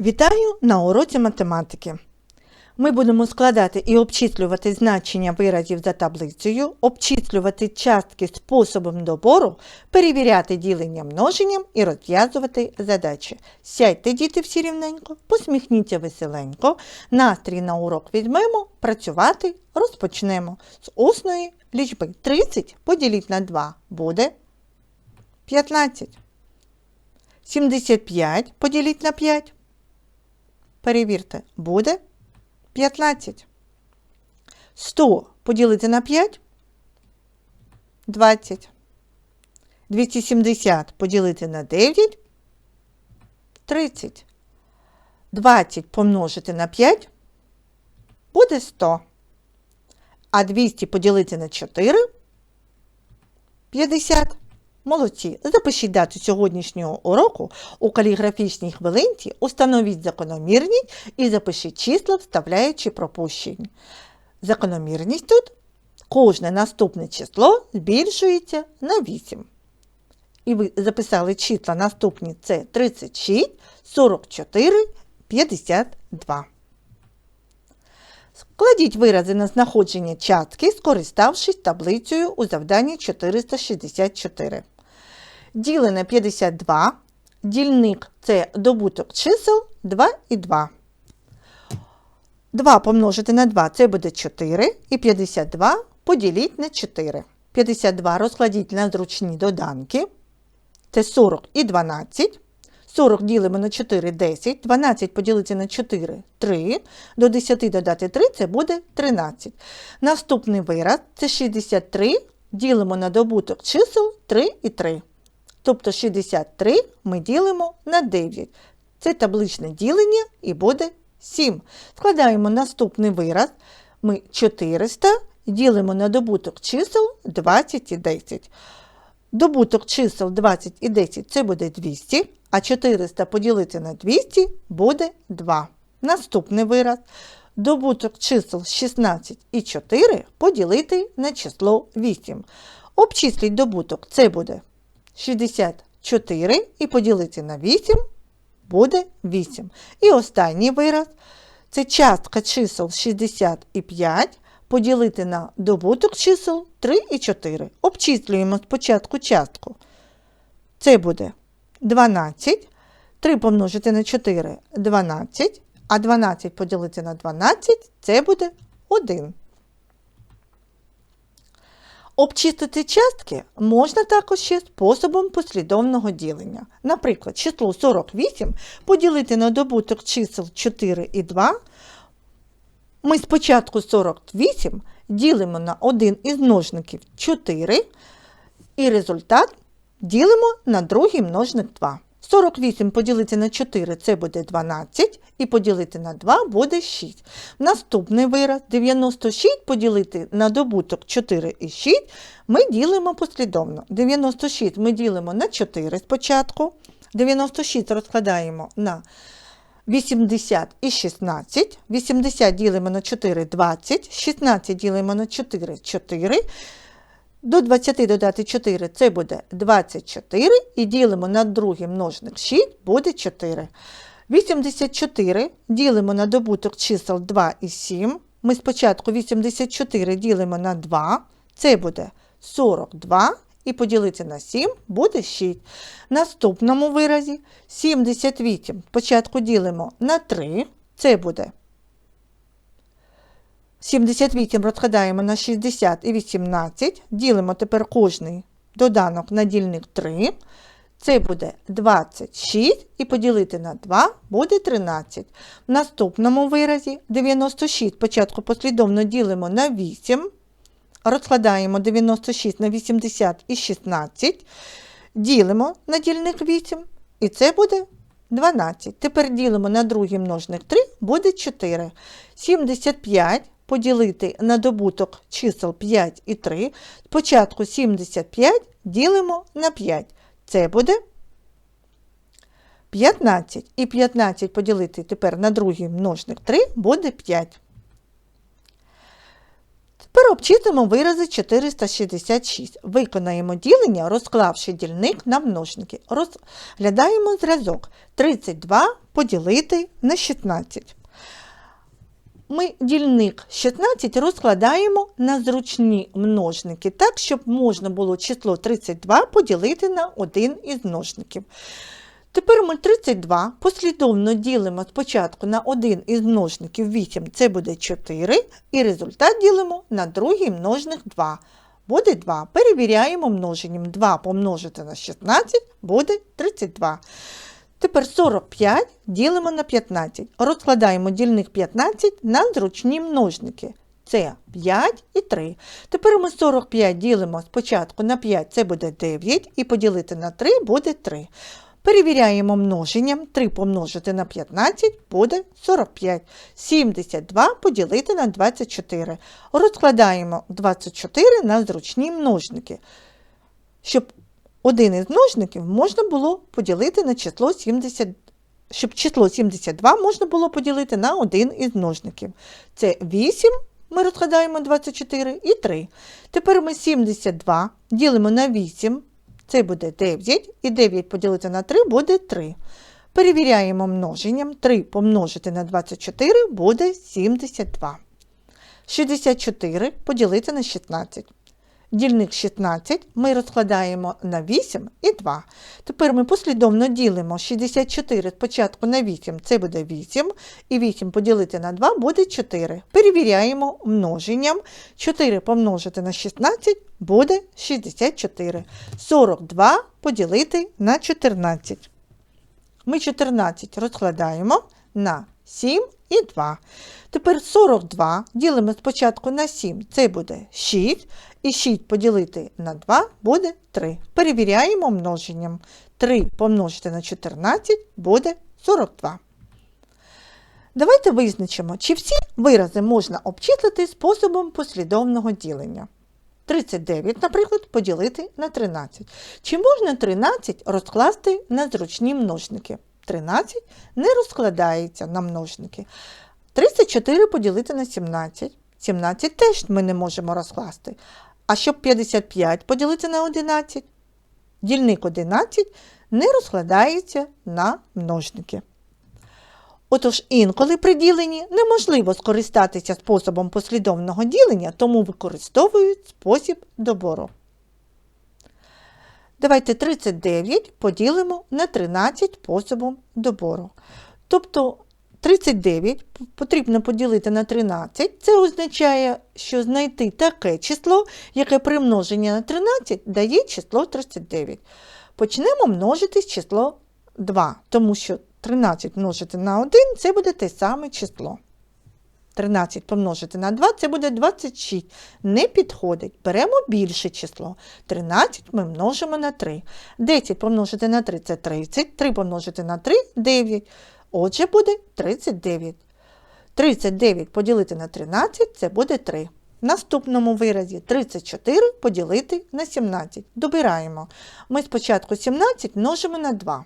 Вітаю на уроці математики. Ми будемо складати і обчислювати значення виразів за таблицею, обчислювати частки способом добору, перевіряти ділення множенням і розв'язувати задачі. Сядьте, діти, всі рівненько, посміхніться веселенько, настрій на урок візьмемо, працювати розпочнемо з усної лічби. 30 поділіть на 2 буде 15. 75 поділіть на 5. Перевірте, буде 15. 100 поділити на 5 20. 270 поділити на 9 30. 20 помножити на 5 буде 100. А 200 поділити на 4 50. Молодці, запишіть дату сьогоднішнього уроку у каліграфічній хвилинці, установіть закономірність і запишіть числа, вставляючи пропущені. Закономірність тут кожне наступне число збільшується на 8. І ви записали числа наступні це 36, 44, 52. Складіть вирази на знаходження частки, скориставшись таблицею у завданні 464. Ділене 52. Дільник це добуток чисел 2 і 2. 2 помножити на 2 це буде 4. І 52 поділіть на 4. 52 розкладіть на зручні доданки. Це 40 і 12. 40 ділимо на 4 10, 12 поділити на 4 3, до 10 додати 3 це буде 13. Наступний вираз це 63, ділимо на добуток чисел 3 і 3. Тобто 63 ми ділимо на 9. Це табличне ділення і буде 7. Складаємо наступний вираз. Ми 400 ділимо на добуток чисел 20 і 10. Добуток чисел 20 і 10 це буде 200, а 400 поділити на 200 буде 2. Наступний вираз. Добуток чисел 16 і 4 поділити на число 8. Обчисліть добуток це буде 64 і поділити на 8 буде 8. І останній вираз. Це частка чисел 65 поділити на добуток чисел 3 і 4. Обчислюємо спочатку частку. Це буде 12. 3 помножити на 4 12, а 12 поділити на 12 це буде 1. Обчистити частки можна також ще способом послідовного ділення. Наприклад, число 48 поділити на добуток чисел 4 і 2. Ми спочатку 48 ділимо на один із множників 4, і результат ділимо на другий множник 2. 48 поділити на 4 це буде 12, і поділити на 2 буде 6. Наступний вираз 96 поділити на добуток 4 і 6 ми ділимо послідовно. 96 ми ділимо на 4 спочатку. 96 розкладаємо на 80 і 16. 80 ділимо на 4 20, 16 ділимо на 4 4. До 20 додати 4 це буде 24. І ділимо на другий множник 6 буде 4. 84 ділимо на добуток чисел 2 і 7. Ми спочатку 84 ділимо на 2, це буде 42. І поділити на 7 буде 6. Наступному виразі 78 спочатку ділимо на 3, це буде 78 розкладаємо на 60 і 18, ділимо тепер кожний доданок на дільник 3. Це буде 26 і поділити на 2 буде 13. В наступному виразі 96 спочатку послідовно ділимо на 8. Розкладаємо 96 на 80 і 16. Ділимо на дільник 8. І це буде 12. Тепер ділимо на другий множник 3, буде 4. 75 поділити на добуток чисел 5 і 3. Спочатку 75 ділимо на 5. Це буде 15. І 15 поділити тепер на другий множник 3 буде 5. Тепер обчислимо вирази 466. Виконаємо ділення, розклавши дільник на множники. Розглядаємо зразок 32 поділити на 16. Ми дільник 16 розкладаємо на зручні множники, так, щоб можна було число 32 поділити на один із множників. Тепер ми 32 послідовно ділимо спочатку на один із множників 8, це буде 4, і результат ділимо на другий множник 2. Буде 2. Перевіряємо множенням. 2 помножити на 16 буде 32. Тепер 45 ділимо на 15. Розкладаємо дільник 15 на зручні множники. Це 5 і 3. Тепер ми 45 ділимо спочатку на 5, це буде 9, і поділити на 3 буде 3. Перевіряємо множенням. 3 помножити на 15 буде 45. 72 поділити на 24. Розкладаємо 24 на зручні множники. Щоб один із множників можна було поділити на число 70. Щоб число 72 можна було поділити на один із множників. Це 8, ми розкладаємо 24 і 3. Тепер ми 72 ділимо на 8, це буде 9, і 9 поділити на 3 буде 3. Перевіряємо множенням. 3 помножити на 24 буде 72. 64 поділити на 16. Дільник 16 ми розкладаємо на 8 і 2. Тепер ми послідовно ділимо 64 спочатку на 8, це буде 8, і 8 поділити на 2 буде 4. Перевіряємо множенням. 4 помножити на 16 буде 64. 42 поділити на 14. Ми 14 розкладаємо на 7 і 2. Тепер 42 ділимо спочатку на 7, це буде 6. І 6 поділити на 2 буде 3. Перевіряємо множенням. 3 помножити на 14 буде 42. Давайте визначимо, чи всі вирази можна обчислити способом послідовного ділення. 39, наприклад, поділити на 13. Чи можна 13 розкласти на зручні множники? 13 не розкладається на множники. 34 поділити на 17. 17 теж ми не можемо розкласти. А щоб 55 поділити на 11, дільник 11 не розкладається на множники. Отож, інколи при діленні неможливо скористатися способом послідовного ділення, тому використовують спосіб добору. Давайте 39 поділимо на 13 способом добору. Тобто 39 потрібно поділити на 13. Це означає, що знайти таке число, яке при множенні на 13 дає число 39. Почнемо множити число 2, тому що 13 множити на 1 це буде те саме число. 13 помножити на 2 це буде 26. Не підходить. Беремо більше число. 13 ми множимо на 3. 10 помножити на 3 це 30. 3 помножити на 3 9. Отже, буде 39. 39 поділити на 13 це буде 3. В наступному виразі 34 поділити на 17. Добираємо. Ми спочатку 17 множимо на 2.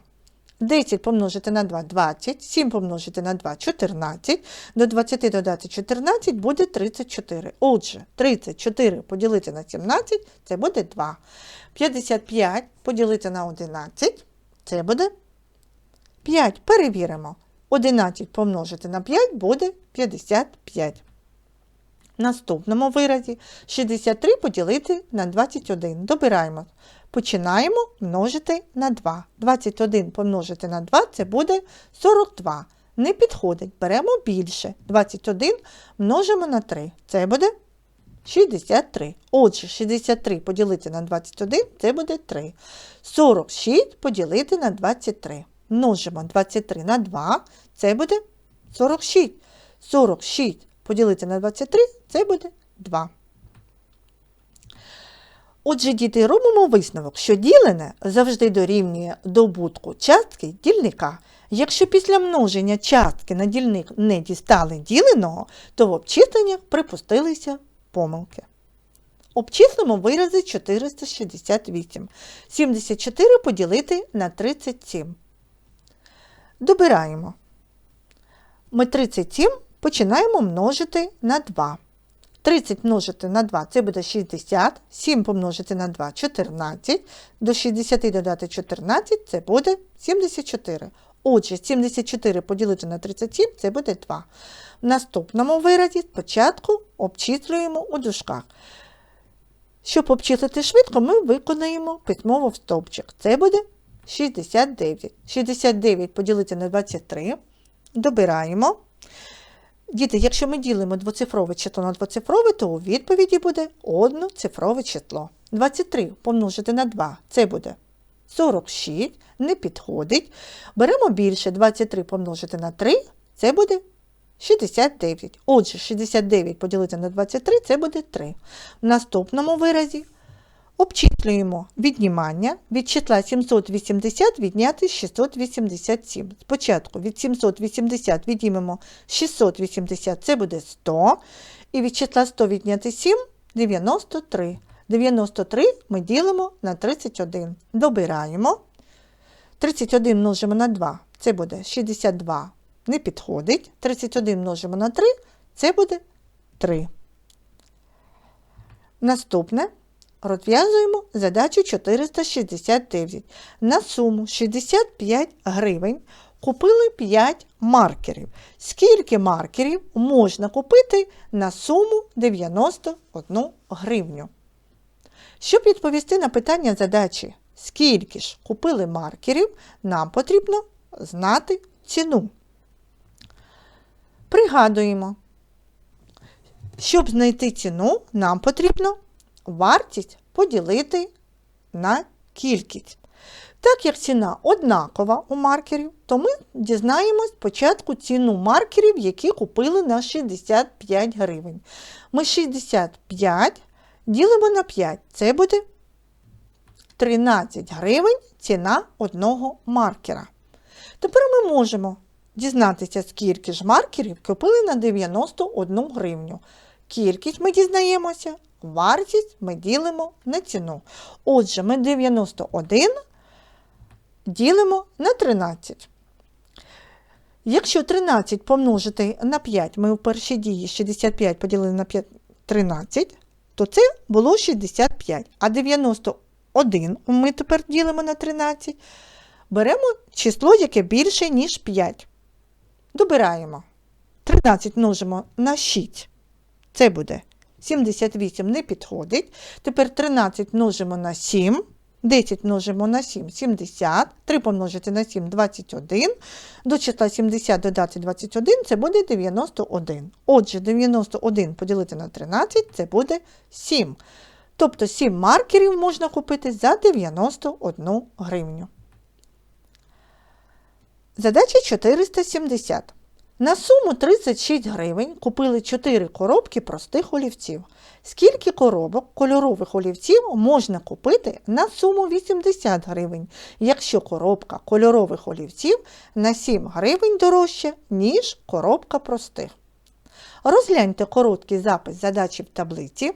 10 помножити на 2 20, 7 помножити на 2 14, до 20 додати 14 буде 34. Отже, 34 поділити на 17 це буде 2. 55 поділити на 11 це буде 5. Перевіримо. 11 помножити на 5 буде 55. В наступному виразі 63 поділити на 21. Добираємо. Починаємо множити на 2. 21 помножити на 2 це буде 42. Не підходить. Беремо більше. 21 множимо на 3. Це буде 63. Отже, 63 поділити на 21 це буде 3. 46 поділити на 23 множимо 23 на 2, це буде 46. 46 поділити на 23 це буде 2. Отже, діти, робимо висновок, що ділене завжди дорівнює добутку частки дільника. Якщо після множення частки на дільник не дістали діленого, то в обчисленнях припустилися помилки. Обчислимо вирази 468. 74 поділити на 37. Добираємо. Ми 37 починаємо множити на 2. 30 множити на 2 це буде 60, 7 помножити на 2 14, до 60 додати 14 це буде 74. Отже, 74 поділити на 37 це буде 2. В наступному виразі спочатку обчислюємо у дужках. Щоб обчислити швидко, ми виконаємо письмово в стовпчик. Це буде 69. 69 поділити на 23. Добираємо. Діти, якщо ми ділимо двоцифрове число на двоцифрове, то у відповіді буде одноцифрове число. 23 помножити на 2 це буде 46, не підходить. Беремо більше 23 помножити на 3 це буде 69. Отже, 69 поділити на 23 це буде 3. В наступному виразі обчислюємо віднімання від числа 780 відняти 687. Спочатку від 780 віднімемо 680, це буде 100. І від числа 100 відняти 7 93. 93 ми ділимо на 31. Добираємо. 31 множимо на 2, це буде 62. Не підходить. 31 множимо на 3, це буде 3. Наступне розв'язуємо задачу 469. На суму 65 гривень купили 5 маркерів. Скільки маркерів можна купити на суму 91 гривню? Щоб відповісти на питання задачі, скільки ж купили маркерів, нам потрібно знати ціну. Пригадуємо, щоб знайти ціну, нам потрібно вартість поділити на кількість. Так як ціна однакова у маркерів, то ми дізнаємось спочатку ціну маркерів, які купили на 65 гривень. Ми 65 ділимо на 5. Це буде 13 гривень ціна одного маркера. Тепер ми можемо дізнатися, скільки ж маркерів купили на 91 гривню. Кількість ми дізнаємося, вартість ми ділимо на ціну. Отже, ми 91 ділимо на 13. Якщо 13 помножити на 5, ми у першій дії 65 поділили на 5, 13, то це було 65. А 91 ми тепер ділимо на 13. Беремо число, яке більше, ніж 5. Добираємо. 13 множимо на 6. Це буде 78 не підходить. Тепер 13 множимо на 7. 10 множимо на 7 70. 3 помножити на 7 21. До числа 70 додати 21 це буде 91. Отже, 91 поділити на 13 це буде 7. Тобто 7 маркерів можна купити за 91 гривню. Задача 470. На суму 36 гривень купили 4 коробки простих олівців. Скільки коробок кольорових олівців можна купити на суму 80 гривень, якщо коробка кольорових олівців на 7 гривень дорожча, ніж коробка простих. Розгляньте короткий запис задачі в таблиці.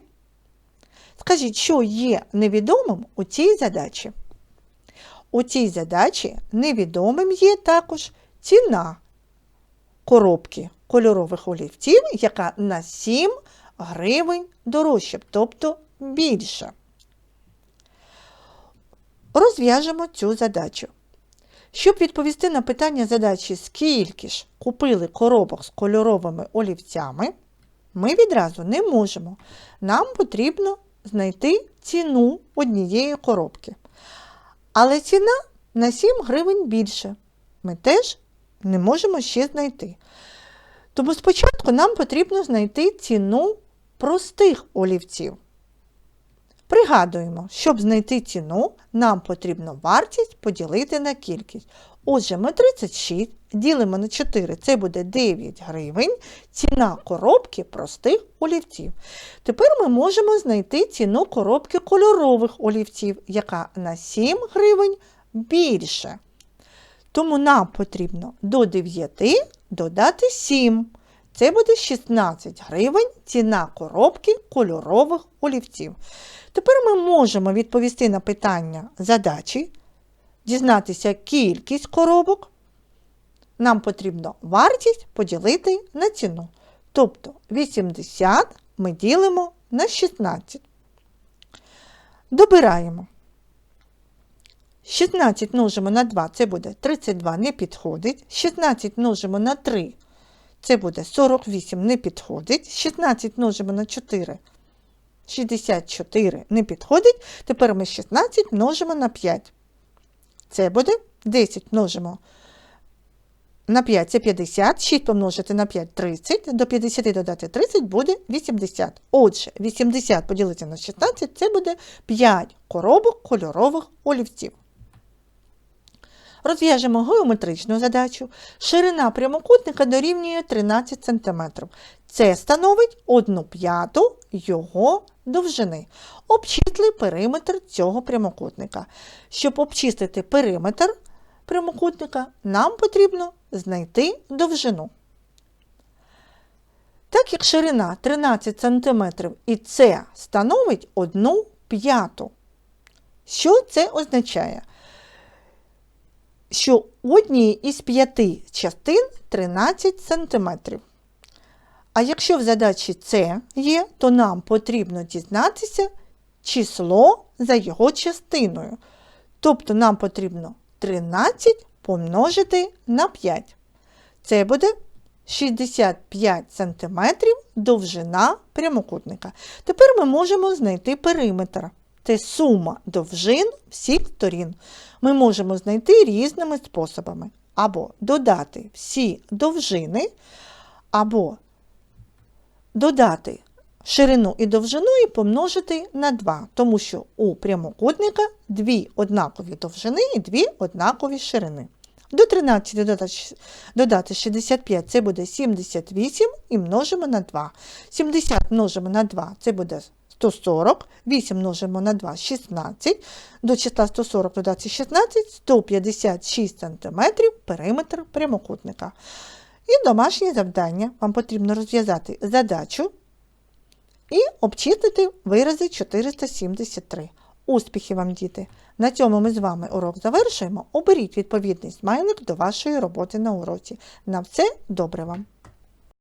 Скажіть, що є невідомим у цій задачі. У цій задачі невідомим є також ціна коробки кольорових олівців, яка на 7 гривень дорожча, тобто більша. Розв'яжемо цю задачу. Щоб відповісти на питання задачі, скільки ж купили коробок з кольоровими олівцями, ми відразу не можемо. Нам потрібно знайти ціну однієї коробки. Але ціна на 7 гривень більше. Ми теж не можемо ще знайти. Тому спочатку нам потрібно знайти ціну простих олівців. Пригадуємо, щоб знайти ціну, нам потрібно вартість поділити на кількість. Отже, ми 36 ділимо на 4, це буде 9 гривень, ціна коробки простих олівців. Тепер ми можемо знайти ціну коробки кольорових олівців, яка на 7 гривень більше. Тому нам потрібно до 9 додати 7. Це буде 16 гривень ціна коробки кольорових олівців. Тепер ми можемо відповісти на питання задачі, дізнатися кількість коробок. Нам потрібно вартість поділити на ціну. Тобто 80 ми ділимо на 16. Добираємо. 16 множимо на 2, це буде 32, не підходить. 16 множимо на 3, це буде 48, не підходить. 16 множимо на 4, 64 не підходить. Тепер ми 16 множимо на 5. Це буде 10 множимо на 5 це 50, 6 помножити на 5 30, до 50 додати 30 буде 80. Отже, 80 поділити на 16 це буде 5 коробок кольорових олівців. Розв'яжемо геометричну задачу. Ширина прямокутника дорівнює 13 см. Це становить 1 п'яту його довжини. Обчисли периметр цього прямокутника. Щоб обчистити периметр прямокутника, нам потрібно знайти довжину. Так як ширина 13 см і це становить 1 п'яту. Що це означає? Що одній із п'яти частин 13 см. А якщо в задачі С є, то нам потрібно дізнатися число за його частиною. Тобто нам потрібно 13 помножити на 5. Це буде 65 см довжина прямокутника. Тепер ми можемо знайти периметр. Це сума довжин всіх сторін. Ми можемо знайти різними способами. Або додати всі довжини, або додати ширину і довжину і помножити на 2, тому що у прямокутника дві однакові довжини і дві однакові ширини. До 13 додати, додати 65 це буде 78 і множимо на 2. 70 множимо на 2 це буде 140, 8 множимо на 2 16, до числа 140 додати 16, 156 см периметр прямокутника. І домашнє завдання. Вам потрібно розв'язати задачу і обчистити вирази 473. Успіхів вам, діти! На цьому ми з вами урок завершуємо. Оберіть відповідний смайлик до вашої роботи на уроці. На все добре вам!